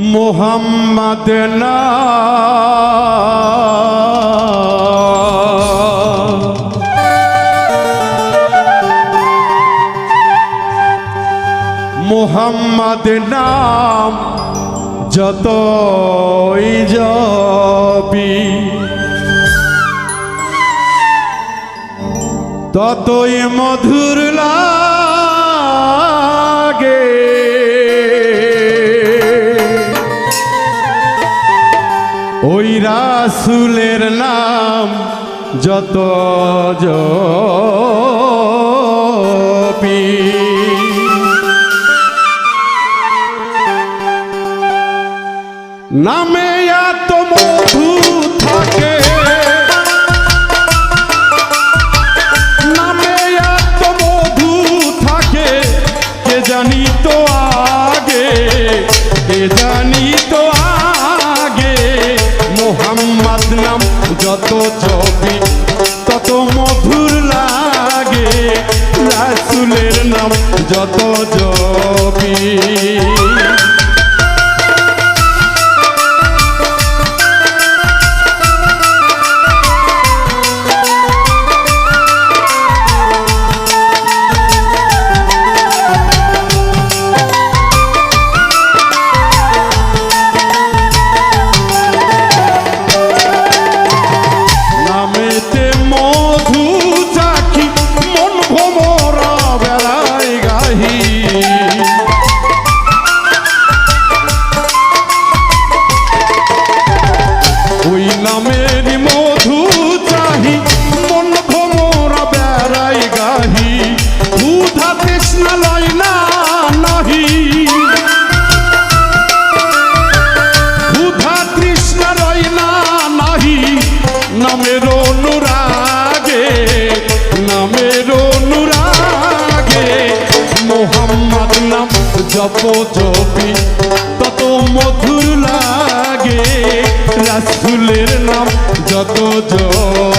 মোহাম্মদ মোহাম্মদ নাম যতই জপি ততই মধুর লাগে। রাসুলের নাম যত জপি। নামে এত মধু থাকে। নামে এত মধু থাকে। কে জানি তো আগে, কে জানি তো যত তত মধুর লাগে। রাসুলের নাম যত জপি জপ জপি তত মধুর লাগে। রাসুলের নাম যত জপি।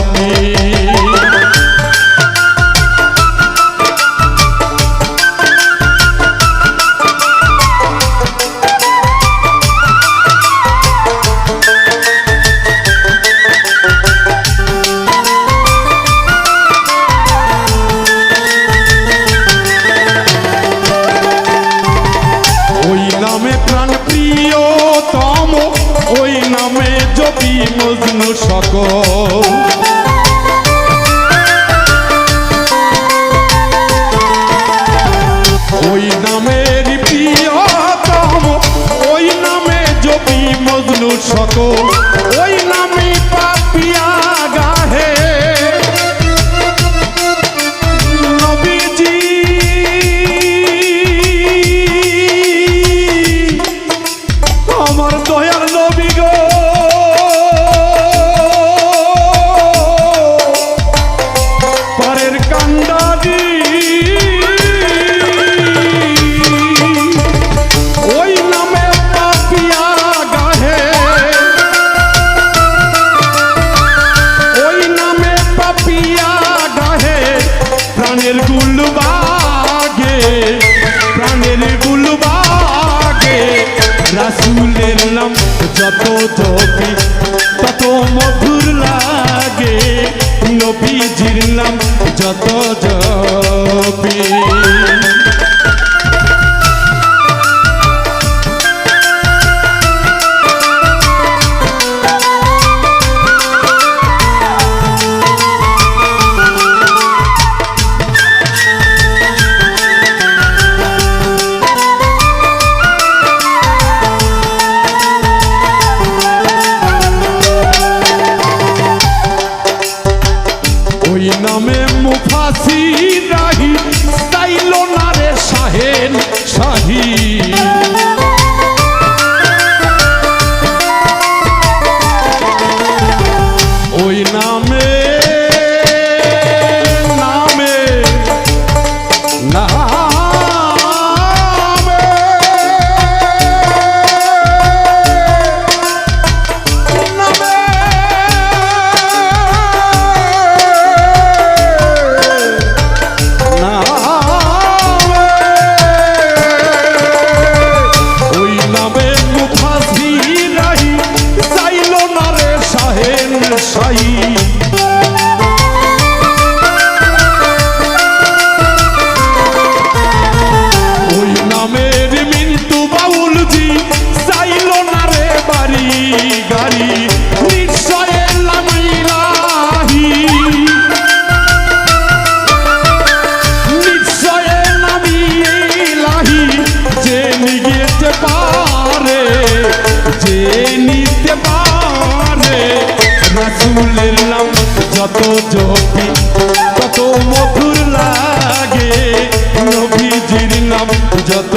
সকল রাসুলের নাম। যত জপি ওই নামে মুফাসি রাহি তাইল না রে শাহেন শাহি। ওই নামে নবী কত মধুর লাগে নবীজির নাম যত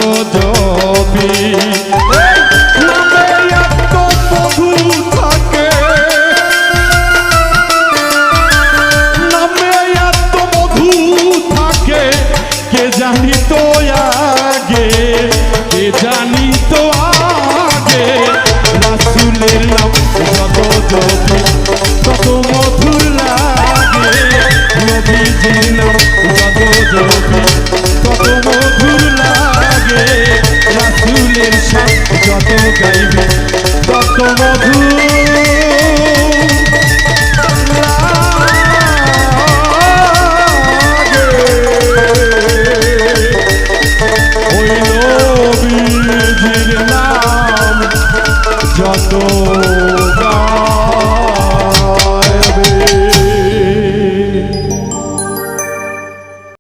যত